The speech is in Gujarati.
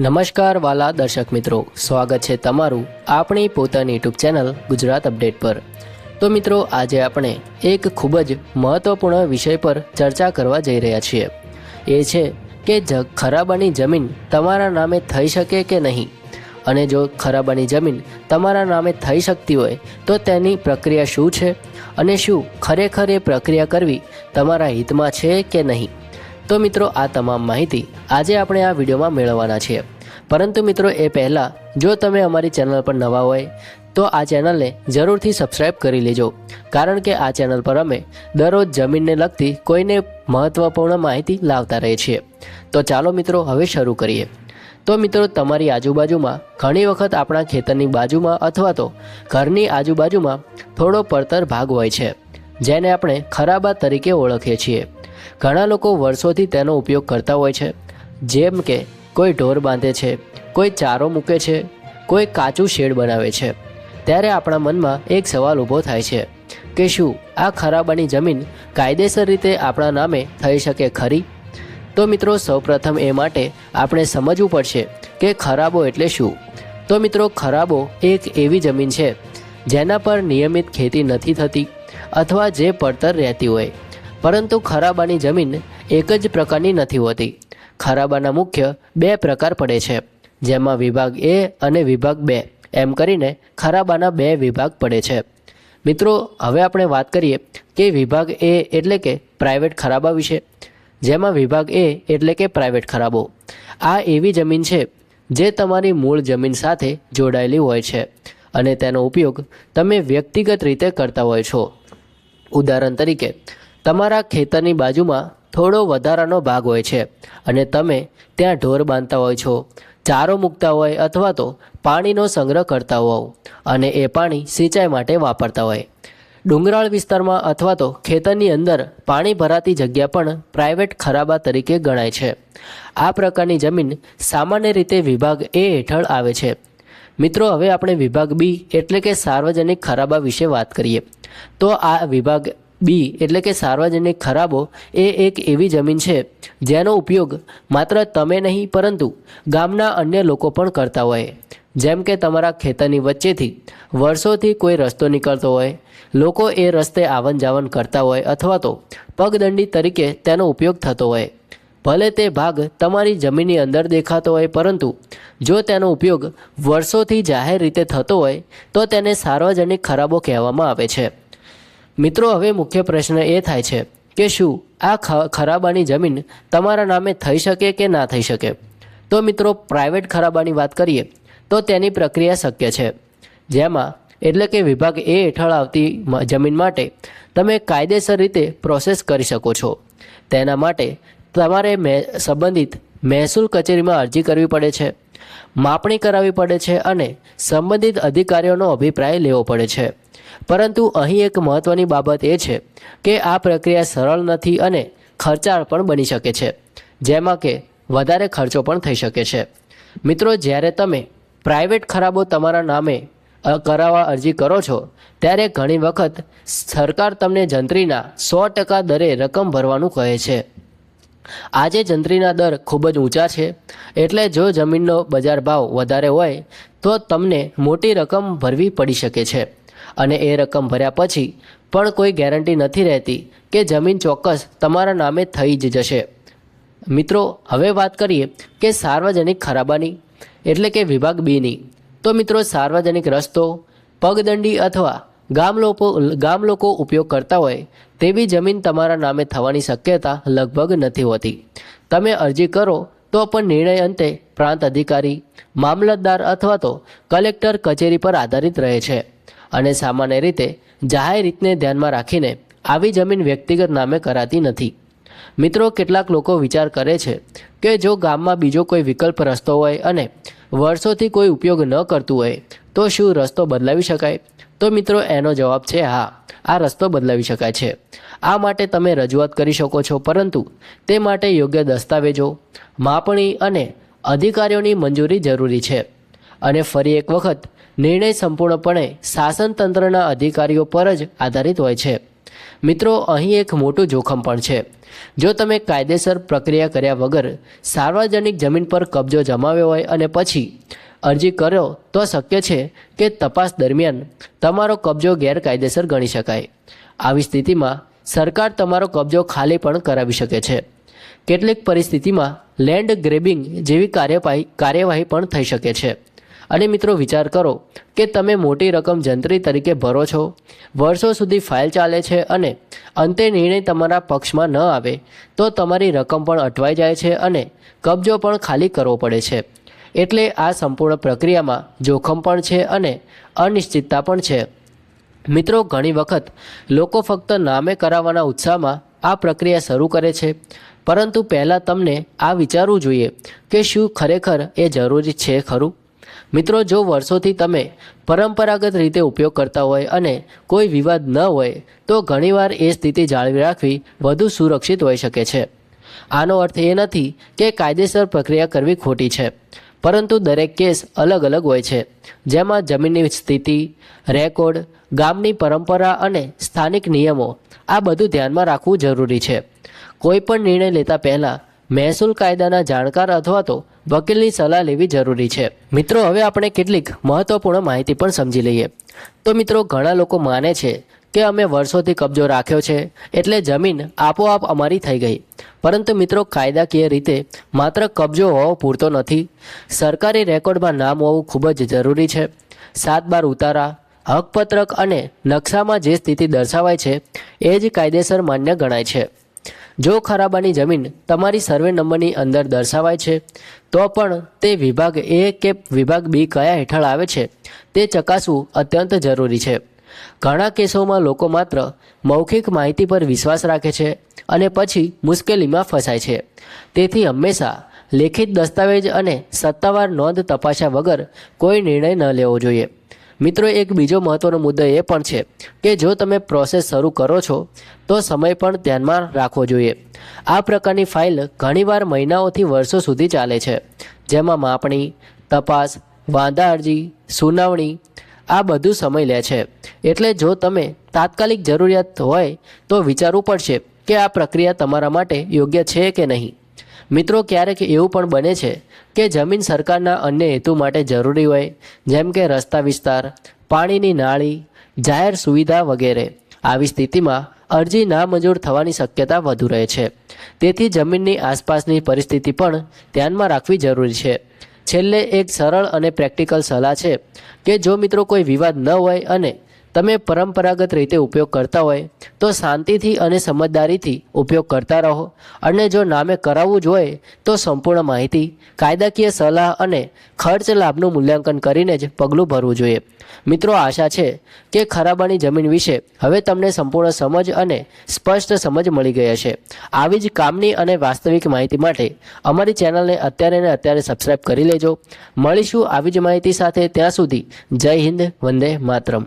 નમસ્કાર વાલા દર્શક મિત્રો, સ્વાગત છે તમારું આપણી પોતાની યુટ્યુબ ચેનલ ગુજરાત અપડેટ પર. તો મિત્રો, આજે આપણે એક ખૂબ જ મહત્વપૂર્ણ વિષય પર ચર્ચા કરવા જઈ રહ્યા છીએ. એ છે કે જ ખરાબાની જમીન તમારા નામે થઈ શકે કે નહીં? અને જો ખરાબાની જમીન તમારા નામે થઈ શકતી હોય, તો તેની પ્રક્રિયા શું છે? અને શું ખરેખર એ પ્રક્રિયા કરવી તમારા હિતમાં છે કે નહીં? તો મિત્રો, આ તમામ માહિતી આજે આપણે આ વિડીયોમાં મેળવવાના છીએ. પરંતુ મિત્રો, એ પહેલાં જો તમે અમારી ચેનલ પર નવા હોય, તો આ ચેનલને જરૂરથી સબસ્ક્રાઇબ કરી લેજો. કારણ કે આ ચેનલ પર અમે દરરોજ જમીનને લગતી કોઈને મહત્વપૂર્ણ માહિતી લાવતા રહીએ છીએ. તો ચાલો મિત્રો, હવે શરૂ કરીએ. તો મિત્રો, તમારી આજુબાજુમાં ઘણી વખત આપણા ખેતરની બાજુમાં અથવા તો ઘરની આજુબાજુમાં થોડો પડતર ભાગ હોય છે, જેને આપણે ખરાબા તરીકે ઓળખીએ છીએ. ઘણા લોકો વર્ષોથી તેનો ઉપયોગ કરતા હોય છે. જેમ કે, કોઈ ઢોર બાંધે છે, કોઈ ચારો મૂકે છે, કોઈ કાચું શેડ બનાવે છે. ત્યારે આપણા મનમાં એક સવાલ ઊભો થાય છે કે શું આ ખરાબાની જમીન કાયદેસર રીતે આપણા નામે થઈ શકે ખરી? તો મિત્રો, સૌપ્રથમ એ માટે આપણે સમજવું પડશે કે ખરાબો એટલે શું? તો મિત્રો, ખરાબો એક એવી જમીન છે જેના પર નિયમિત ખેતી નથી થતી અથવા જે પડતર રહેતી હોય. પરંતુ ખરાબાની જમીન એક જ પ્રકારની નથી હોતી. ખરાબાના મુખ્ય બે પ્રકાર પડે છે, જેમાં વિભાગ એ અને વિભાગ બે. એમ કરીને ખરાબાના બે વિભાગ પડે છે. મિત્રો, હવે આપણે વાત કરીએ કે વિભાગ એ એટલે કે પ્રાઇવેટ ખરાબા વિશે. જેમાં વિભાગ એ એટલે કે પ્રાઇવેટ ખરાબો. આ એવી જમીન છે જે તમારી મૂળ જમીન સાથે જોડાયેલી હોય છે અને તેનો ઉપયોગ તમે વ્યક્તિગત રીતે કરતા હોય છો. ઉદાહરણ તરીકે તમારા ખેતરની બાજુમાં થોડો વધારાનો ભાગ હોય છે અને તમે ત્યાં ઢોર બાંધતા હોય છો, ચારો મૂકતા હોય અથવા તો પાણીનો સંગ્રહ કરતા હોવ અને એ પાણી સિંચાઈ માટે વાપરતા હોય. ડુંગરાળ વિસ્તારમાં અથવા તો ખેતરની અંદર પાણી ભરાતી જગ્યા પણ પ્રાઇવેટ ખરાબા તરીકે ગણાય છે. આ પ્રકારની જમીન સામાન્ય રીતે વિભાગ એ હેઠળ આવે છે. મિત્રો, હવે આપણે વિભાગ બી એટલે કે સાર્વજનિક ખરાબા વિશે વાત કરીએ. તો આ વિભાગ બી એટલે કે સાર્વજનિક ખરાબો એ એક એવી જમીન છે જેનો ઉપયોગ માત્ર તમે નહીં, પરંતુ ગામના અન્ય લોકો પણ કરતા હોય. જેમ કે તમારા ખેતરની વચ્ચેથી વર્ષોથી કોઈ રસ્તો નીકળતો હોય, લોકો એ રસ્તે આવન જાવન કરતા હોય અથવા તો પગદંડી તરીકે તેનો ઉપયોગ થતો હોય. ભલે તે ભાગ તમારી જમીનની અંદર દેખાતો હોય, પરંતુ જો તેનો ઉપયોગ વર્ષોથી જાહેર રીતે થતો હોય, તો તેને સાર્વજનિક ખરાબો કહેવામાં આવે છે. મિત્રો, હવે મુખ્ય પ્રશ્ન એ થાય છે કે શું આ ખરાબાની જમીન તમારા નામે થઈ શકે કે ના થઈ શકે? તો મિત્રો પ્રાઇવેટ ખરાબાની વાત કરીએ, તો તેની પ્રક્રિયા શક્ય છે. જેમાં એટલે કે વિભાગ એ હેઠળ આવતી જમીન માટે તમે કાયદેસર રીતે પ્રોસેસ કરી શકો છો. તેના માટે તમારે મે, સંબંધિત મહેસૂલ કચેરીમાં અરજી કરવી પડે છે. માપણી કરાવવી પડે છે અને સંબંધિત અધિકારીઓનો અભિપ્રાય લેવો પડે છે. પરંતુ અહીં એક મહત્ત્વની બાબત એ છે કે આ પ્રક્રિયા સરળ નથી અને ખર્ચાળ પણ બની શકે છે, જેમાં કે વધારે ખર્ચો પણ થઈ શકે છે. મિત્રો, જ્યારે તમે પ્રાઇવેટ ખરાબો તમારા નામે કરાવવા અરજી કરો છો, ત્યારે ઘણી વખત સરકાર તમને જંત્રીના સો ટકા દરે રકમ ભરવાનું કહે છે. આજે જંત્રીના દર ખૂબ જ ઊંચા છે. એટલે જો જમીનનો બજાર ભાવ વધારે હોય, તો તમને મોટી રકમ ભરવી પડી શકે છે. અને એ રકમ ભર્યા પછી પણ કોઈ ગેરંટી નથી રહેતી કે જમીન ચોક્કસ તમારા નામે થઈ જ જશે. મિત્રો, હવે વાત કરીએ કે સાર્વજનિક ખરાબાની, એટલે કે વિભાગ બીની. તો મિત્રો, સાર્વજનિક રસ્તો, પગદંડી અથવા ગામ લોકો ગામ લોકો ઉપયોગ કરતા હોય, તેવી જમીન તમારા નામે થવાની શક્યતા લગભગ નથી હોતી. તમે અરજી કરો, તો પણ નિર્ણય અંતે પ્રાંત અધિકારી, મામલતદાર અથવા તો કલેક્ટર કચેરી પર આધારિત રહે છે. અને સામાન્ય રીતે જાહેર રીતને ધ્યાનમાં રાખીને આવી જમીન વ્યક્તિગત નામે કરાતી નથી. મિત્રો, કેટલાક લોકો વિચાર કરે છે કે જો ગામમાં બીજો કોઈ વિકલ્પ રસ્તો હોય અને વર્ષોથી કોઈ ઉપયોગ ન કરતું હોય, તો શું રસ્તો બદલાવી શકાય? તો મિત્રો, એનો જવાબ છે હા. આ રસ્તો બદલાવી શકાય છે. આ માટે તમે રજૂઆત કરી શકો છો, પરંતુ તે માટે યોગ્ય દસ્તાવેજો, માપણી અને અધિકારીઓની મંજૂરી જરૂરી છે. અને ફરી એક વખત, નિર્ણય સંપૂર્ણપણે શાસનતંત્રના અધિકારીઓ પર જ આધારિત હોય છે. મિત્રો, અહીં એક મોટું જોખમ પણ છે. જો તમે કાયદેસર પ્રક્રિયા કર્યા વગર સાર્વજનિક જમીન પર કબજો જમાવ્યો હોય અને પછી અરજી કરો તો શક્ય છે કે તપાસ દરમિયાન તમારો કબજો ગેરકાયદેસર ગણી શકાય. આવી સ્થિતિમાં સરકાર તમારો કબજો ખાલી પણ કરાવી શકે છે. કેટલીક પરિસ્થિતિમાં લેન્ડ ગ્રેબિંગ જેવી કાર્યવાહી કાર્યવાહી પણ થઈ શકે છે. અને મિત્રો વિચાર કરો કે તમે મોટી રકમ જંત્રી તરીકે ભરો છો, વર્ષો સુધી ફાઇલ ચાલે છે અને અંતે નિર્ણય તમારા પક્ષમાં ન આવે, તો તમારી રકમ પણ અટવાઈ જાય છે અને કબજો પણ ખાલી કરવો પડે છે. એટલે આ સંપૂર્ણ પ્રક્રિયામાં જોખમ પણ છે અને અનિશ્ચિતતા પણ છે. મિત્રો, ઘણી વખત લોકો ફક્ત નામે કરાવવાના ઉત્સાહમાં આ પ્રક્રિયા શરૂ કરે છે. પરંતુ પહેલાં તમને આ વિચારવું જોઈએ કે શું ખરેખર એ જરૂરી છે ખરું? મિત્રો, જો વર્ષોથી તમે પરંપરાગત રીતે ઉપયોગ કરતા હોય અને કોઈ વિવાદ ન હોય, તો ઘણીવાર એ સ્થિતિ જાળવી રાખવી વધુ સુરક્ષિત હોઈ શકે છે. આનો અર્થ એ નથી કે કાયદેસર પ્રક્રિયા કરવી ખોટી છે. પરંતુ દરેક કેસ અલગ અલગ હોય છે. જેમાં જમીનની સ્થિતિ, રેકોર્ડ, ગામની પરંપરા અને સ્થાનિક નિયમો, આ બધું ધ્યાનમાં રાખવું જરૂરી છે. કોઈ પણ નિર્ણય લેતા પહેલાં મહેસૂલ કાયદાના જાણકાર અથવા તો વકીલની સલાહ લેવી જરૂરી છે. મિત્રો, હવે આપણે કેટલીક મહત્વપૂર્ણ માહિતી પણ સમજી લઈએ. તો મિત્રો, ઘણા લોકો માને છે કે અમે વર્ષોથી કબજો રાખ્યો છે, એટલે જમીન આપોઆપ અમારી થઈ ગઈ. પરંતુ મિત્રો, કાયદાકીય રીતે માત્ર કબજો હોવો પૂરતો નથી. સરકારી રેકોર્ડમાં નામ હોવું ખૂબ જ જરૂરી છે. સાત બાર ઉતારા, હકપત્રક અને નકશામાં જે સ્થિતિ દર્શાવાય છે, એ જ કાયદેસર માન્ય ગણાય છે. જો ખરાબાની જમીન તમારી સર્વે નંબરની અંદર દર્શાવાય છે, તો પણ તે વિભાગ એ કે વિભાગ બી કયા હેઠળ આવે છે, તે ચકાસવું અત્યંત જરૂરી છે. ઘણા કેસોમાં લોકો માત્ર મૌખિક માહિતી પર વિશ્વાસ રાખે છે અને પછી મુશ્કેલીમાં ફસાય છે. તેથી હંમેશા લેખિત દસ્તાવેજ અને સત્તાવાર નોંધ તપાસ્યા વગર કોઈ નિર્ણય ન લેવો જોઈએ. મિત્રો, એક બીજો મહત્વનો મુદ્દો એ પણ છે કે જો તમે પ્રોસેસ શરૂ કરો છો, તો સમય પણ ધ્યાનમાં રાખવો જોઈએ. આ પ્રકારની ફાઇલ ઘણીવાર મહિનાઓથી વર્ષો સુધી ચાલે છે. જેમાં માપણી, તપાસ, વાંધા અરજી, સુનાવણી આ બધું સમય લે છે. એટલે જો તમે તાત્કાલિક જરૂરિયાત હોય તો વિચારવું પડશે કે આ પ્રક્રિયા તમારા માટે યોગ્ય છે કે નહીં. મિત્રો, ક્યારેક એવું પણ બને છે કે જમીન સરકારના અન્ય હેતુ માટે જરૂરી હોય, જેમ કે રસ્તા વિસ્તાર, પાણીની નાળી, જાહેર સુવિધા વગેરે. આવી સ્થિતિમાં અરજી નામંજૂર થવાની શક્યતા વધુ રહે છે. તેથી જમીનની આસપાસની પરિસ્થિતિ પણ ધ્યાનમાં રાખવી જરૂરી છે. છેલ્લે એક સરળ અને પ્રેક્ટિકલ સલાહ છે કે જો મિત્રો કોઈ વિવાદ ન હોય અને તમે પરંપરાગત રીતે ઉપયોગ કરતા હોય, તો શાંતિથી અને સમજદારીથી ઉપયોગ કરતા રહો. અને જો નામે કરાવવું જોઈએ તો સંપૂર્ણ માહિતી, કાયદાકીય સલાહ અને ખર્ચ લાભનું મૂલ્યાંકન કરીને જ પગલું ભરવું જોઈએ. મિત્રો, આશા છે કે ખરાબાની જમીન વિશે હવે તમને સંપૂર્ણ સમજ અને સ્પષ્ટ સમજ મળી ગઈ હશે. આવી જ કામની અને વાસ્તવિક માહિતી માટે અમારી ચેનલને અત્યારે ને અત્યારે સબસ્ક્રાઇબ કરી લેજો. મળીશું આવી જ માહિતી સાથે ત્યાં સુધી જય હિન્દ, વંદે માતરમ.